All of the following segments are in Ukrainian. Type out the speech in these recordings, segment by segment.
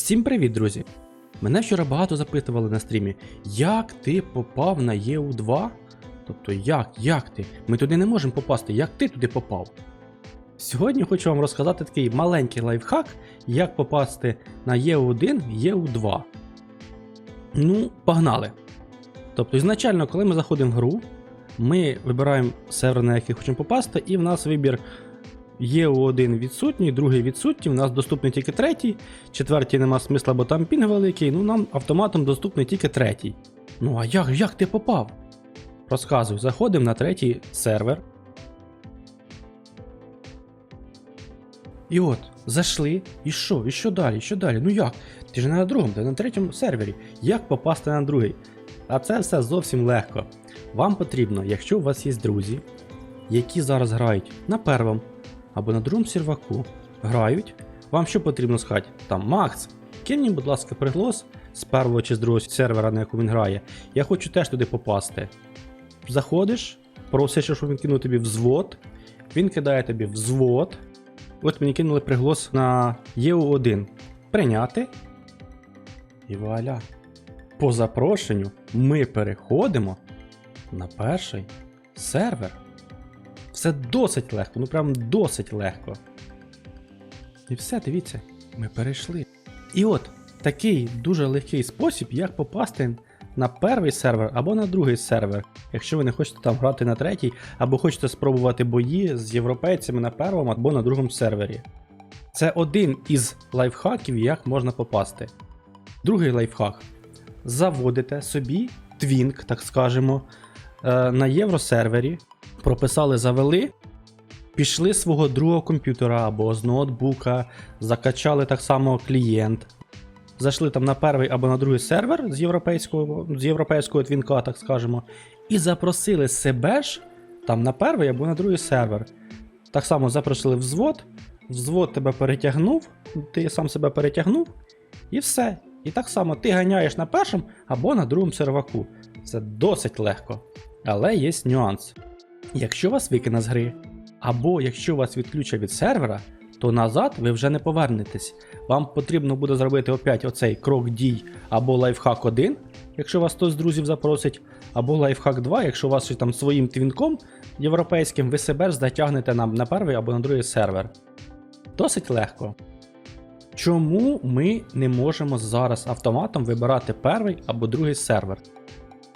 Всім привіт, друзі! Мене вчора багато запитували на стрімі, як ти попав на ЄУ2? Тобто, як, як ти? Ми туди не можемо попасти, як ти туди попав? Сьогодні хочу вам розказати такий маленький лайфхак, як попасти на ЄУ1, ЄУ2. Ну, погнали. Тобто, ізначально, коли ми заходимо в гру, ми вибираємо сервер, на який хочемо попасти, і в нас вибір є один відсутній, другий відсутній, у нас доступний тільки третій, четвертій нема смисла, бо там пінг великий, ну нам автоматом доступний тільки третій. Ну а як, як ти попав? Розказуй, заходимо на третій сервер. І от, зайшли, і що, і що далі, І що далі? Ну як? Ти ж не на другому, ти на третьому сервері. Як попасти на другий? А це все зовсім легко. Вам потрібно, якщо у вас є друзі, які зараз грають на первому або на другому серваку, грають, вам що потрібно сказати? Там Макс, кинь мені, будь ласка, приглас з першого чи з другого сервера, на якому він грає. Я хочу теж туди попасти. Заходиш, просиш, щоб він кинув тобі взвод, він кидає тобі взвод. От мені кинули приглас на ЄУ1. Прийняти. І вуаля. По запрошенню ми переходимо на перший сервер. Все досить легко, ну прям досить легко. І все, дивіться, ми перейшли. І от такий дуже легкий спосіб, як попасти на перший сервер або на другий сервер, якщо ви не хочете там грати на третій, або хочете спробувати бої з європейцями на першому або на другому сервері. Це один із лайфхаків, як можна попасти. Другий лайфхак. Заводите собі твінк, так скажемо, е, на євросервері, прописали, завели, пішли свого другого комп'ютера або з ноутбука, закачали так само клієнт. Зайшли там на перший або на другий сервер з європейського, з європейського твінка, так скажемо, і запросили себе ж там на перший або на другий сервер. Так само запросили взвод, взвод тебе перетягнув, ти сам себе перетягнув, і все. І так само ти ганяєш на першому або на другому серваку. Це досить легко. Але є нюанс. Якщо вас викине з гри, або якщо вас відключать від сервера, то назад ви вже не повернетесь. Вам потрібно буде зробити опять оцей крок дій або лайфхак 1, якщо вас хтось з друзів запросить, або лайфхак 2, якщо вас там своїм твінком європейським ви себе затягнете на, на перший або на другий сервер. Досить легко. Чому ми не можемо зараз автоматом вибирати перший або другий сервер?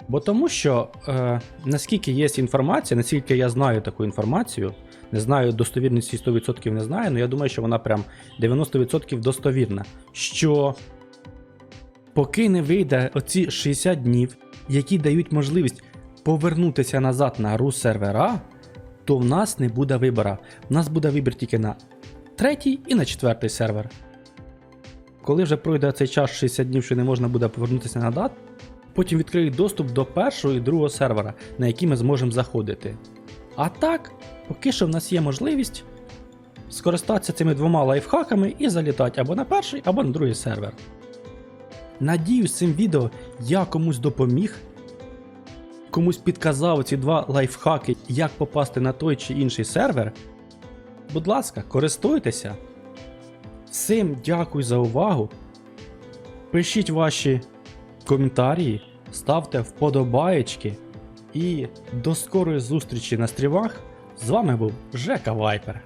Бо тому що, е, наскільки є інформація, наскільки я знаю таку інформацію, не знаю достовірності 100% не знаю, але я думаю, що вона прям 90% достовірна. Що поки не вийде оці 60 днів, які дають можливість повернутися назад на ру сервера, то в нас не буде вибора. В нас буде вибір тільки на третій і на четвертий сервер. Коли вже пройде цей час 60 днів, що не можна буде повернутися назад, потім відкриють доступ до першого і другого сервера, на який ми зможемо заходити. А так, поки що в нас є можливість скористатися цими двома лайфхаками і залітати або на перший, або на другий сервер. Надіюсь, цим відео я комусь допоміг, комусь підказав ці два лайфхаки, як попасти на той чи інший сервер. Будь ласка, користуйтеся. Всім дякую за увагу. Пишіть ваші коментарі, ставте вподобаєчки. І до скорої зустрічі на стрімах. З вами був Жека Вайпер.